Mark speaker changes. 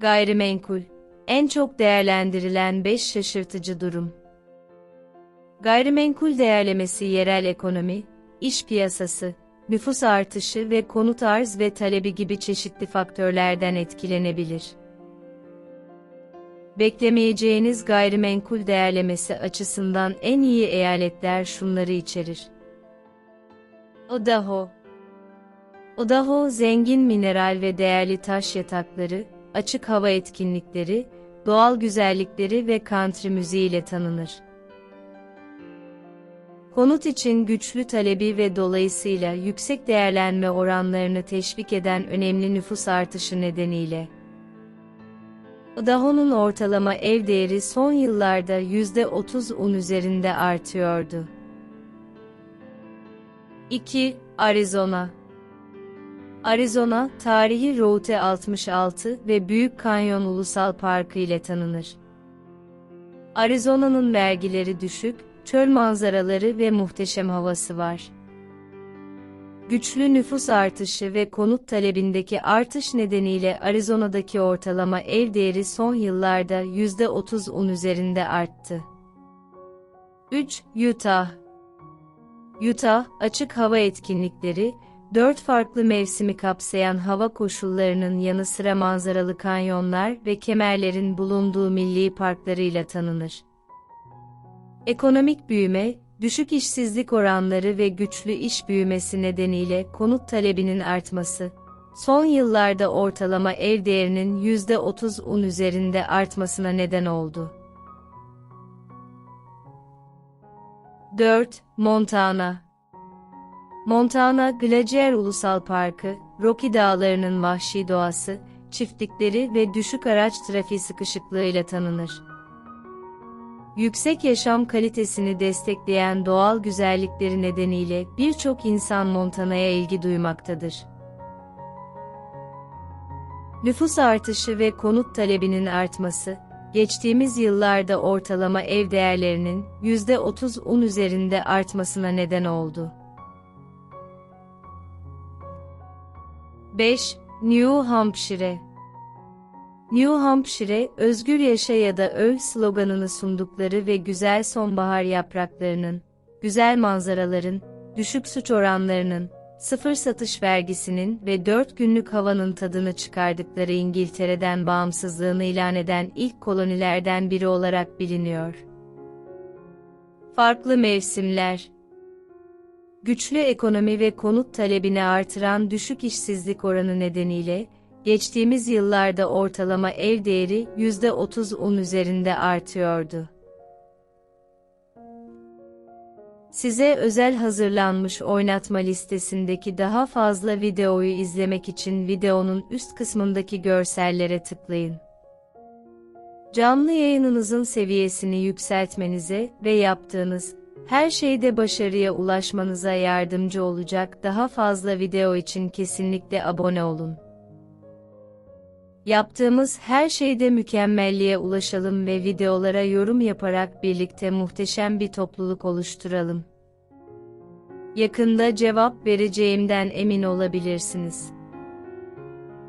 Speaker 1: Gayrimenkul. En çok değerlendirilen 5 şaşırtıcı durum. Gayrimenkul değerlemesi yerel ekonomi, iş piyasası, nüfus artışı ve konut arz ve talebi gibi çeşitli faktörlerden etkilenebilir. Beklemeyeceğiniz gayrimenkul değerlemesi açısından en iyi eyaletler şunları içerir. Idaho Idaho zengin mineral ve değerli taş yatakları, açık hava etkinlikleri, doğal güzellikleri ve country müziğiyle tanınır. Konut için güçlü talebi ve dolayısıyla yüksek değerlenme oranlarını teşvik eden önemli nüfus artışı nedeniyle. Idaho'nun ortalama ev değeri son yıllarda %30'un üzerinde artıyordu. 2. Arizona Arizona, tarihi Route 66 ve Büyük Kanyon Ulusal Parkı ile tanınır. Arizona'nın vergileri düşük, çöl manzaraları ve muhteşem havası var. Güçlü nüfus artışı ve konut talebindeki artış nedeniyle Arizona'daki ortalama ev değeri son yıllarda %30'un üzerinde arttı. 3. Utah Utah, açık hava etkinlikleri, dört farklı mevsimi kapsayan hava koşullarının yanı sıra manzaralı kanyonlar ve kemerlerin bulunduğu milli parklarıyla tanınır. Ekonomik büyüme, düşük işsizlik oranları ve güçlü iş büyümesi nedeniyle konut talebinin artması, son yıllarda ortalama ev değerinin %30'un üzerinde artmasına neden oldu. 4. Montana Montana Glacier Ulusal Parkı, Rocky Dağları'nın vahşi doğası, çiftlikleri ve düşük araç trafiği sıkışıklığıyla tanınır. Yüksek yaşam kalitesini destekleyen doğal güzellikleri nedeniyle birçok insan Montana'ya ilgi duymaktadır. Nüfus artışı ve konut talebinin artması, geçtiğimiz yıllarda ortalama ev değerlerinin %30'un üzerinde artmasına neden oldu. 5. New Hampshire New Hampshire, özgür yaşa ya da öl sloganını sundukları ve güzel sonbahar yapraklarının, güzel manzaraların, düşük suç oranlarının, sıfır satış vergisinin ve dört günlük havanın tadını çıkardıkları İngiltere'den bağımsızlığını ilan eden ilk kolonilerden biri olarak biliniyor. Farklı mevsimler Güçlü ekonomi ve konut talebini artıran düşük işsizlik oranı nedeniyle, geçtiğimiz yıllarda ortalama ev değeri %30'un üzerinde artıyordu. Size özel hazırlanmış oynatma listesindeki daha fazla videoyu izlemek için videonun üst kısmındaki görsellere tıklayın. Canlı yayınınızın seviyesini yükseltmenize ve yaptığınız her şeyde başarıya ulaşmanıza yardımcı olacak daha fazla video için kesinlikle abone olun. Yaptığımız her şeyde mükemmelliğe ulaşalım ve videolara yorum yaparak birlikte muhteşem bir topluluk oluşturalım. Yakında cevap vereceğimden emin olabilirsiniz.